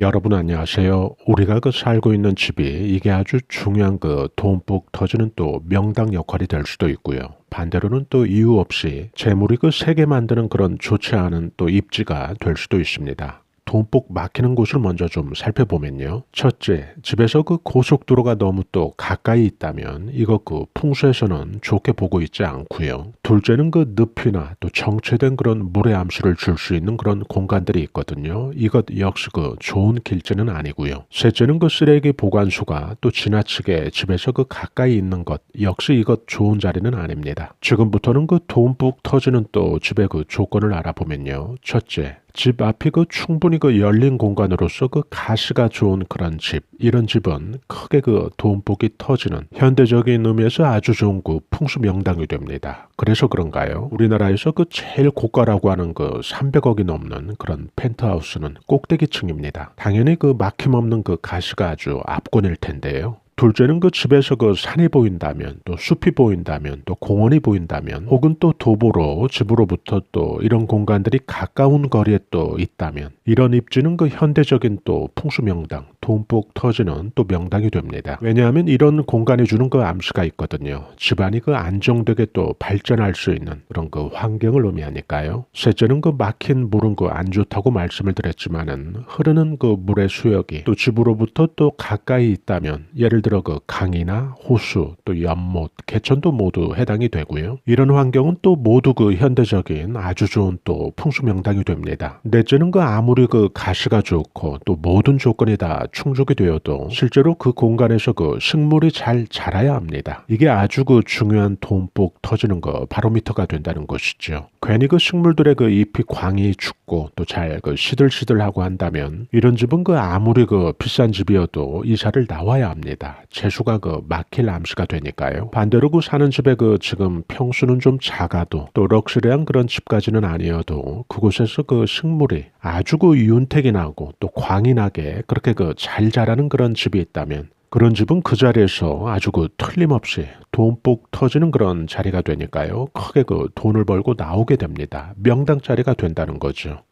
여러분 안녕하세요. 우리가 그 살고 있는 집이 이게 아주 중요한 그 돈복 터지는 또 명당 역할이 될 수도 있고요. 반대로는 또 이유 없이 재물이 그 세게 만드는 그런 좋지 않은 또 입지가 될 수도 있습니다. 돈복 막히는 곳을 먼저 좀 살펴보면요. 첫째, 집에서 그 고속도로가 너무 또 가까이 있다면 이거 그 풍수에서는 좋게 보고 있지 않고요. 둘째는 그 늪이나 또 정체된 그런 물의 암시를 줄 수 있는 그런 공간들이 있거든요. 이것 역시 그 좋은 길지는 아니고요. 셋째는 그 쓰레기 보관소가 또 지나치게 집에서 그 가까이 있는 것 역시 이것 좋은 자리는 아닙니다. 지금부터는 그 돈복 터지는 또 집의 그 조건을 알아보면요. 첫째, 집 앞이 그 충분히 그 열린 공간으로서 그 가시가 좋은 그런 집 이런 집은 크게 그 돈복이 터지는 현대적인 의미에서 아주 좋은 그 풍수 명당이 됩니다. 그래서 그런가요? 우리나라에서 그 제일 고가라고 하는 그 300억이 넘는 그런 펜트하우스는 꼭대기층입니다. 당연히 그 막힘없는 그 가시가 아주 압권일 텐데요. 둘째는 그 집에서 그 산이 보인다면 또 숲이 보인다면 또 공원이 보인다면 혹은 또 도보로 집으로부터 또 이런 공간들이 가까운 거리에 또 있다면 이런 입지는 그 현대적인 또 풍수명당 돈복 터지는 또 명당이 됩니다. 왜냐하면 이런 공간이 주는 그 암시가 있거든요. 집안이 그 안정되게 또 발전할 수 있는 그런 그 환경을 의미하니까요. 셋째는 그 막힌 물은 그 안 좋다고 말씀을 드렸지만은 흐르는 그 물의 수역이 또 집으로부터 또 가까이 있다면 예를 들어 그 강이나 호수 또 연못 개천도 모두 해당이 되고요. 이런 환경은 또 모두 그 현대적인 아주 좋은 또 풍수 명당이 됩니다. 넷째는 그 아무리 그 가시가 좋고 또 모든 조건이 다 충족이 되어도 실제로 그 공간에서 그 식물이 잘 자라야 합니다. 이게 아주 그 중요한 돈복 터지는 거 바로미터가 된다는 것이죠. 괜히 그 식물들의 그 잎이 광이 죽고 또 잘 그 시들시들하고 한다면 이런 집은 그 아무리 그 비싼 집이어도 이사를 나와야 합니다. 재수가 그 막힐 암시가 되니까요. 반대로 그 사는 집에 그 지금 평수는 좀 작아도 또 럭셔리한 그런 집까지는 아니어도 그곳에서 그 식물이 아주 그 윤택이 나고 또 광이 나게 그렇게 그잘 자라는 그런 집이 있다면 그런 집은 그 자리에서 아주 그 틀림없이 돈복 터지는 그런 자리가 되니까요. 크게 그 돈을 벌고 나오게 됩니다. 명당 자리가 된다는 거죠.